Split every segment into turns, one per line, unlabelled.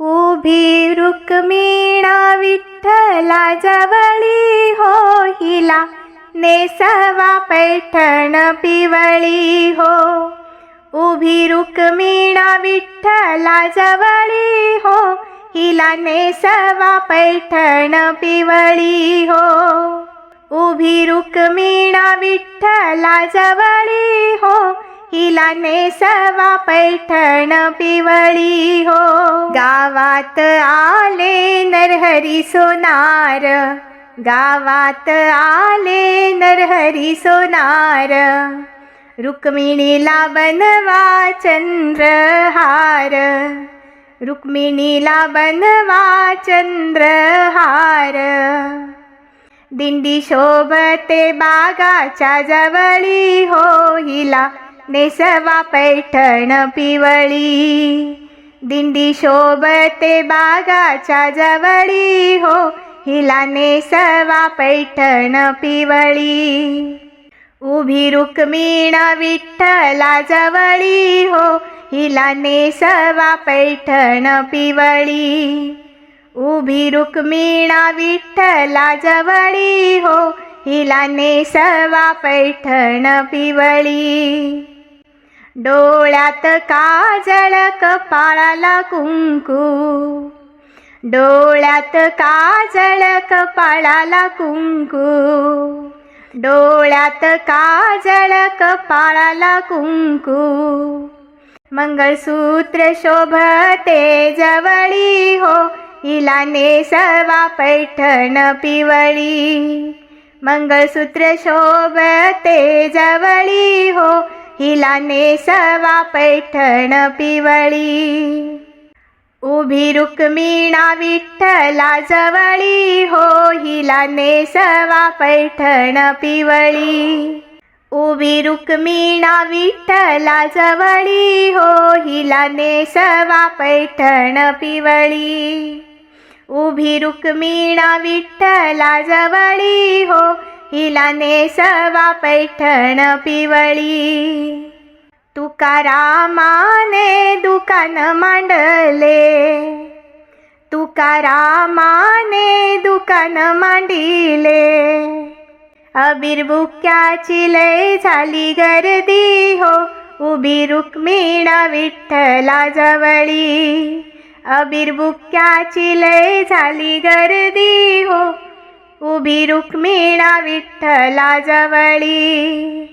उभी रुक्मिणा विठ्ठला जवळी हो हिला नेसवा पैठण पिवळी हो. उभी रुक्मिणा विठ्ठला जवळी हो हिला नेसवा पैठण पिवळी हो. उभी रुक्मिणा विठ्ठला जवळी हो. हिला नेसवा पैठण पिवळी हो. गावात आले नरहरी सोनार. गावात आले नरहरी सोनार. रुक्मिणीला बनवा चंद्रहार. रुक्मिणीला बनवा चंद्रहार. दिंडी शोभते बागाच्या जवळी हो हिला नेसवा पैठण पिवळी. दिंडी शोभते बागाच्या जवळी. हो हिला नेसवा पैठण पिवळी. उभी रुक्मिणा विठ्ठला जवळी. हो हिला नेसवा पैठण पिवळी. उभी रुक्मिणा विठ्ठला जवळी. हो हिला नेसवा पैठण पिवळी. डोळ्यात काजळ कपाळाला कुंकू. डोळ्यात काजळ कपाळाला कुंकू. डोळ्यात काजळ कपाळाला कुंकू. मंगळसूत्र शोभते जवळी हो हिला नेसवा पैठण पिवळी. मंगळसूत्र शोभते जवळी हो हिला नेसवा पैठण पिवळी. उभी रुक्मिणा विठ्ठला जवळी. हो हिला नेसवा पैठण पिवळी. उभी रुक्मिणा विठ्ठला जवळी. हो हिला नेसवा पैठण पिवळी. उभी रुक्मिणा विठ्ठला जवळी. हो हिला नेसवा पैठण पिवळी. तुकारामाने दुकान मांडले. तुकारामाने दुकान मांडिले. अबीर बुक्याची लय झाली गर्दी हो. उभी रुक्मिणा विठ्ठला जवळी. अबीर बुक्याची लय झाली गर्दी हो. उभी रुक्मिणा विठ्ठला जवळी.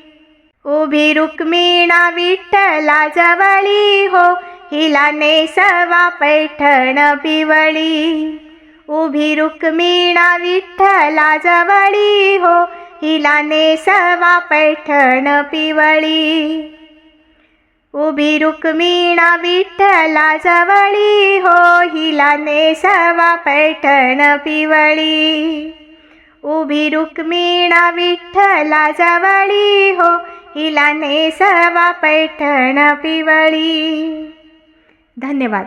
उभी रुक्मिणा विठ्ठला जवळी हो हिला नेसवा पैठण पिवळी. उभी रुक्मिणा विठ्ठला जवळी हो हिला नेसवा पैठण पिवळी. उभी रुक्मिणा विठ्ठला जवळी हो हिला नेसवा पैठण पिवळी. उभी रुक्मिणा विठ्ठला जवळी हो. हिला नेसवा पैठण पिवळी. धन्यवाद.